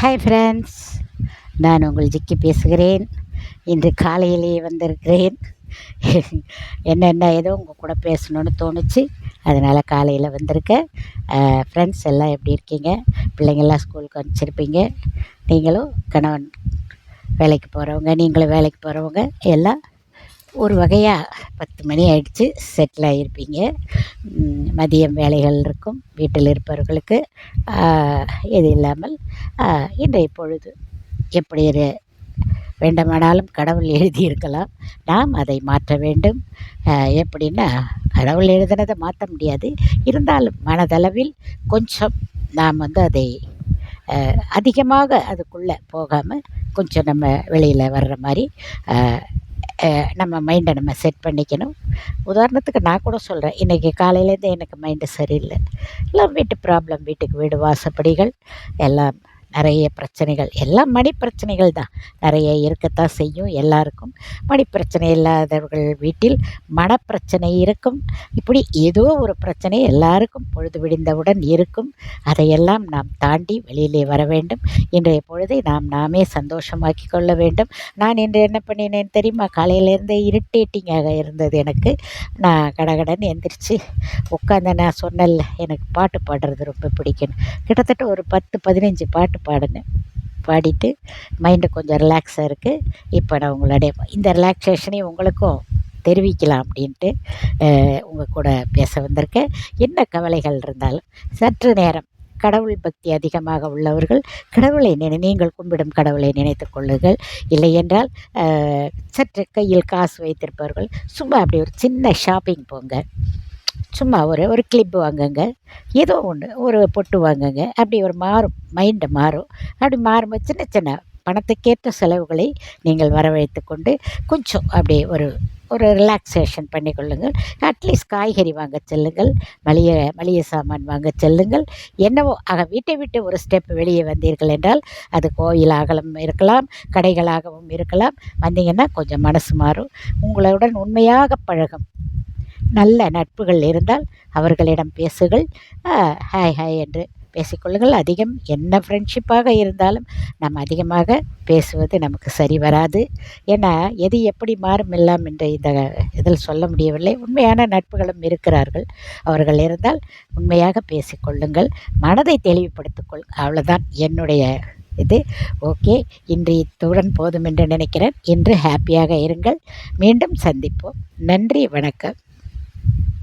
Hi friends நான் உங்கள் ஜிக்கி பேசுகிறேன். இன்று காலையிலேயே வந்திருக்கிறேன். என்னென்ன ஏதோ உங்கள் கூட பேசணுன்னு தோணுச்சு. அதனால் காலையில் வந்திருக்கேன் ஃப்ரெண்ட்ஸ் எல்லாம் எப்படி இருக்கீங்க? பிள்ளைங்கள்லாம் ஸ்கூலுக்கு அனுப்பிச்சிருப்பீங்க. நீங்களும் கணவன் வேலைக்கு போகிறவங்க நீங்களும் வேலைக்கு போகிறவங்க எல்லாம் ஒரு வகையாக பத்து மணி ஆயிடுச்சு. செட்டில் ஆகியிருப்பீங்க மதியம் வேலைகள் இருக்கும். வீட்டில் இருப்பவர்களுக்கு இது இல்லாமல் இன்றைய பொழுது எப்படி வேண்டுமானாலும் கடவுள் எழுதியிருக்கலாம் நாம் அதை மாற்ற வேண்டும். எப்படின்னா கடவுள் எழுதினதை மாற்ற முடியாது. இருந்தாலும் மனதளவில் கொஞ்சம் நாம் வந்து அதை அதிகமாக அதுக்குள்ளே போகாமல் கொஞ்சம் நம்ம வெளியில் வர்ற மாதிரி நம்ம மைண்டை நம்ம செட் பண்ணிக்கணும். உதாரணத்துக்கு நான் கூட சொல்கிறேன் இன்றைக்கி காலையிலேருந்து எனக்கு மைண்டு சரியில்லை. எல்லாம் வீட்டு ப்ராப்ளம் வீட்டுக்கு வீடு வாசப்படிகள் எல்லாம் நிறைய பிரச்சனைகள். எல்லாம் மணி பிரச்சனைகள் தான். நிறைய இருக்கத்தான் செய்யும் எல்லாருக்கும். மணி பிரச்சனை இல்லாதவர்கள் வீட்டில் மனப்பிரச்சனை இருக்கும். இப்படி ஏதோ ஒரு பிரச்சனை எல்லாருக்கும் பொழுது விடிந்தவுடன் இருக்கும். அதையெல்லாம் நாம் தாண்டி வெளியிலே வர வேண்டும். இன்றைய பொழுதை நாம் நாமே சந்தோஷமாக்கி கொள்ள வேண்டும். நான் இன்று என்ன பண்ணினேன் தெரியுமா? காலையிலேருந்தே இரிட்டேட்டிங்காக இருந்தது எனக்கு. நான் கடகடன் எந்திரிச்சு உட்காந்து நான் சொன்னல எனக்கு பாட்டு பாடுறது ரொம்ப பிடிக்கும் கிட்டத்தட்ட ஒரு பத்து பதினஞ்சு பாட்டு பாடினேன் பாடிட்டு மைண்டு கொஞ்சம் ரிலாக்ஸாக இருக்குது இப்போ நான் உங்களுடைய இந்த ரிலாக்ஸேஷனையும் உங்களுக்கும் தெரிவிக்கலாம் அப்படின்ட்டு உங்கள் கூட பேச வந்திருக்கேன். என்ன கவலைகள் இருந்தாலும் சற்று நேரம் கடவுள் பக்தி அதிகமாக உள்ளவர்கள் கடவுளை நினை நீங்கள் கும்பிடும் கடவுளை நினைத்து கொள்ளுங்கள். இல்லை என்றால் சற்று கையில் காசு வைத்திருப்பவர்கள் சும்மா அப்படி ஒரு சின்ன ஷாப்பிங் போங்க. சும்மா ஒரு ஒரு கிளிப்பு வாங்குங்க. ஏதோ ஒன்று ஒரு பொட்டு வாங்குங்க. அப்படி ஒரு மாறும் மைண்டு மாறும். அப்படி மாறும்போது சின்ன சின்ன பணத்துக்கேற்ற செலவுகளை நீங்கள் வரவழைத்து கொண்டு கொஞ்சம் அப்படியே ஒரு ஒரு ரிலாக்ஸேஷன் பண்ணிக்கொள்ளுங்கள் அட்லீஸ்ட் காய்கறி வாங்க செல்லுங்கள். மளிகை மளிகை சாமான் வாங்க செல்லுங்கள். என்னவோ ஆக வீட்டை விட்டு ஒரு ஸ்டெப் வெளியே வந்தீர்கள் என்றால் அது கோயிலாகவும் இருக்கலாம் கடைகளாகவும் இருக்கலாம். வந்தீங்கன்னா கொஞ்சம் மனசு மாறும். உங்களுடன் உண்மையாக பழகும். நல்ல நட்புகள் இருந்தால் அவர்களிடம் பேசுங்கள் ஹாய் ஹாய் என்று பேசிக்கொள்ளுங்கள். அதிகம் என்ன ஃப்ரெண்ட்ஷிப்பாக இருந்தாலும் நம்ம அதிகமாக பேசுவது நமக்கு சரி வராது. ஏன்னா எது எப்படி மாறும் எல்லாம் என்று இந்த இதில் சொல்ல முடியவில்லை. உண்மையான நட்புகளும் இருக்கிறார்கள். அவர்கள் இருந்தால் உண்மையாக பேசிக்கொள்ளுங்கள். மனதை தெளிவுபடுத்திக்கொள். அவ்வளோதான் என்னுடைய இது. ஓகே இன்று இத்துடன் போதும் என்று நினைக்கிறேன். இன்று ஹாப்பியாக இருங்கள். மீண்டும் சந்திப்போம். நன்றி வணக்கம்.